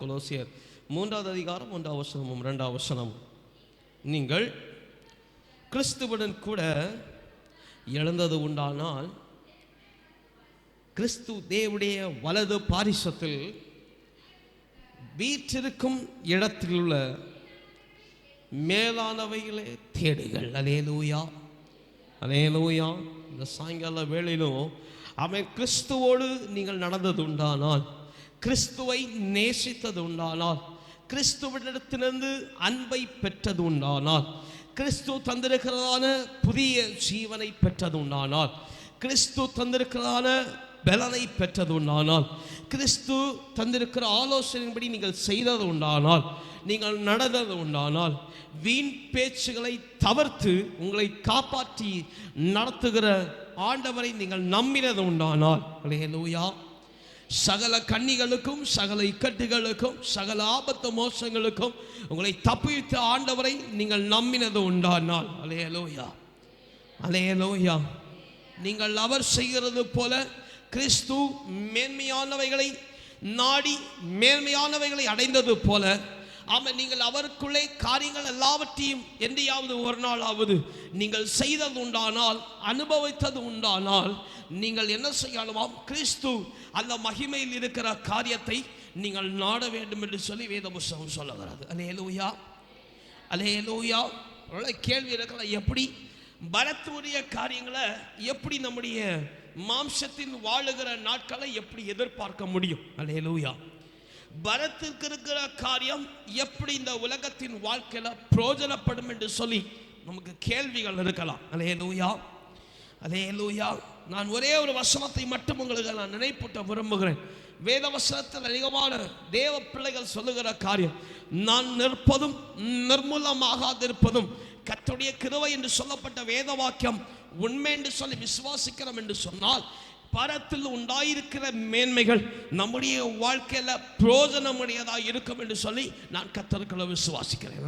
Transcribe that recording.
கொலோசியர். மூன்றாவது அதிகாரம் ஒன்றாம் வசனமும் ரெண்டாம் வசனமும் நீங்கள் கிறிஸ்துவுடன் கூட இழந்தது உண்டானால் கிறிஸ்து தேவுடைய வலது பாரிசத்தில் வீற்றிருக்கும் இடத்தில் உள்ள மேலானவைகளே தேடுகள் அதே நூயா இந்த சாயங்கால வேளையிலும் அவன் கிறிஸ்துவோடு நீங்கள் நடந்தது உண்டானால் கிறிஸ்துவை நேசித்தது உண்டானால் கிறிஸ்துவனிடத்திலிருந்து அன்பை பெற்றது உண்டானால் கிறிஸ்து தந்திருக்கிறதான புதிய ஜீவனை பெற்றது உண்டானால் கிறிஸ்து தந்திருக்கிறதான பலனை பெற்றது உண்டானால் கிறிஸ்து தந்திருக்கிற ஆலோசனையின்படி நீங்கள் செய்தது உண்டானால் நீங்கள் நடந்தது உண்டானால் வீண் பேச்சுகளை தவிர்த்து உங்களை காப்பாற்றி நடத்துகிற ஆண்டவரை நீங்கள் நம்பினது உண்டானால் லூயா சகல கண்ணிகளுக்கும் சகல இக்கட்டுகளுக்கும் சகல ஆபத்து மோசங்களுக்கும் உங்களை தப்பித்த ஆண்டவரை நீங்கள் நம்பினது உண்டானால். அலையலோயா அலையலோயா நீங்கள் அவர் செய்கிறது போல கிறிஸ்து மேன்மையானவைகளை நாடி மேன்மையானவைகளை அடைந்தது போல ஆமாம் நீங்கள் அவருக்குள்ளே காரியங்கள் எல்லாவற்றையும் என்றையாவது ஒரு நாளாவது நீங்கள் செய்தது உண்டானால் அனுபவித்தது உண்டானால் நீங்கள் என்ன செய்யணுமாம் கிறிஸ்து அந்த மகிமையில் இருக்கிற காரியத்தை நீங்கள் நாட வேண்டும் என்று சொல்லி வேத புஸ்தகம் சொல்லுகிறது. அலே லூயா அலே லூயா கேள்வி இருக்கலாம் எப்படி பலத்துடைய காரியங்களை எப்படி நம்முடைய மாம்சத்தில் வாழுகிற நாட்களை எப்படி எதிர்பார்க்க முடியும்? அலே லூயா பரத்திற்கு இருக்கிற காரியம் எப்படி இந்த உலகத்தின் வாழ்க்கையில் பிரயோஜனப்படும் என்று சொல்லி நமக்கு கேள்விகள் இருக்கலாம். அலே லூயா அலே லூயா நான் ஒரே ஒரு வசனத்தை மட்டும் உங்களுக்கு நான் நினைப்பூட்ட விரும்புகிறேன். வேத வசனத்தில் அதிகமான தேவ பிள்ளைகள் சொல்லுகிற காரியம் நான் நிற்பதும் நிர்மூலமாகாதிருப்பதும் கத்துடைய கிருவை என்று சொல்லப்பட்ட வேத வாக்கியம் உண்மை என்று சொல்லி விசுவாசிக்கிறோம் என்று சொன்னால் பரத்தில் உண்டாயிருக்கிற மேன்மைகள் நம்முடைய வாழ்க்கையில் பிரயோஜனமுடையதாக இருக்கும் என்று சொல்லி நான் கத்தர்களை விசுவாசிக்கிறேன்.